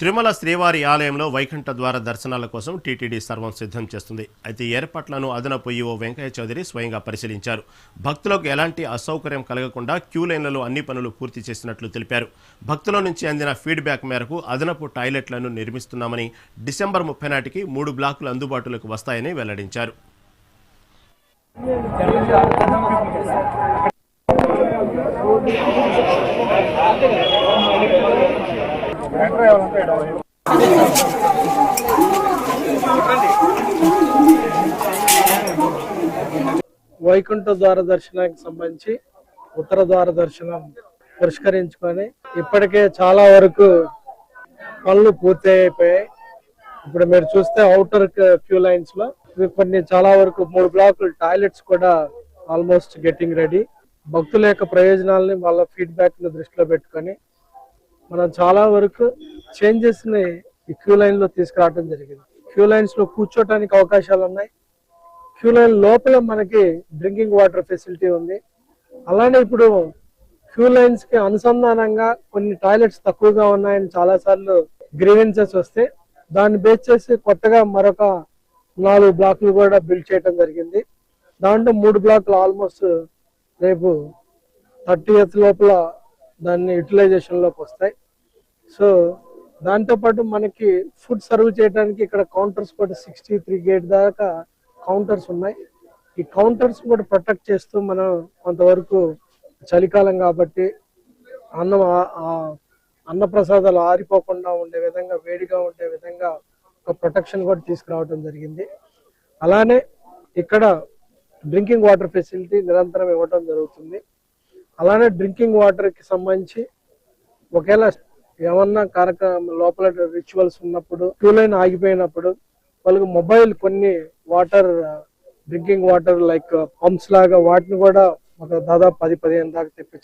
తిరుమల శ్రీవారి ఆలయంలో వైకుంఠ ద్వార దర్శనాల కోసం టీటీడీ సర్వం సిద్ధం చేస్తుంది. అయితే ఏర్పాట్లను అదనపు ఈవో వెంకయ్య చౌదరి స్వయంగా పరిశీలించారు. భక్తులకు ఎలాంటి అసౌకర్యం కలగకుండా క్యూ లైన్లలో అన్ని పనులు పూర్తి చేసినట్లు తెలిపారు. భక్తుల నుంచి అందిన ఫీడ్బ్యాక్ మేరకు అదనపు టాయిలెట్లను నిర్మిస్తున్నామని డిసెంబర్ ముప్పై నాటికి మూడు బ్లాకులు అందుబాటులోకి వస్తాయని వెల్లడించారు. వైకుంఠ ద్వార దర్శనానికి సంబంధించి ఉత్తర ద్వార దర్శనం పరిష్కరించుకొని ఇప్పటికే చాలా వరకు పనులు పూర్తి అయిపోయాయి ఇప్పుడు మీరు చూస్తే అవుటర్ క్యూ లైన్స్లో కొన్ని చాలా వరకు మూడు బ్లాకులు టాయిలెట్స్ కూడా ఆల్మోస్ట్ గెట్టింగ్ రెడీ భక్తుల యొక్క ప్రయోజనాలని వాళ్ళ ఫీడ్బ్యాక్ని దృష్టిలో పెట్టుకొని మనం చాలా వరకు చేంజెస్ని ఈ క్యూ లైన్లో తీసుకురావడం జరిగింది. క్యూ లైన్స్లో కూర్చోటానికి అవకాశాలు ఉన్నాయి. క్యూ లైన్ లోపల మనకి డ్రింకింగ్ వాటర్ ఫెసిలిటీ ఉంది. అలానే ఇప్పుడు క్యూ లైన్స్కి అనుసంధానంగా కొన్ని టాయిలెట్స్ తక్కువగా ఉన్నాయని చాలా సార్లు గ్రీవెన్సెస్ వస్తే దాన్ని బేస్ చేసి కొత్తగా మరొక నాలుగు బ్లాక్లు కూడా బిల్డ్ చేయడం జరిగింది. దాంట్లో మూడు బ్లాక్లు ఆల్మోస్ట్ రేపు థర్టీ ఎయిత్ లోపల దాన్ని యూటిలైజేషన్లోకి వస్తాయి. సో దాంతోపాటు మనకి ఫుడ్ సర్వ్ చేయడానికి ఇక్కడ కౌంటర్స్ కూడా సిక్స్టీ త్రీ గేట్ దాకా కౌంటర్స్ ఉన్నాయి. ఈ కౌంటర్స్ కూడా ప్రొటెక్ట్ చేస్తూ మనం కొంతవరకు చలికాలం కాబట్టి అన్నం అన్న ప్రసాదాలు అన్నప్రసాదాలు ఆరిపోకుండా ఉండే విధంగా వేడిగా ఉండే విధంగా ఒక ప్రొటెక్షన్ కూడా తీసుకురావడం జరిగింది. అలానే ఇక్కడ డ్రింకింగ్ వాటర్ ఫెసిలిటీ నిరంతరం ఇవ్వటం జరుగుతుంది. అలానే డ్రింకింగ్ వాటర్కి సంబంధించి ఒకవేళ ఏమన్నా కార్యక్రమం లోపల రిచువల్స్ ఉన్నప్పుడు క్యూ లైన్ ఆగిపోయినప్పుడు వాళ్ళకి మొబైల్ కొన్ని water drinking water like pumps లాగా వాటిని కూడా ఒక దాదాపు పది పదిహేను దాకా తెప్పించారు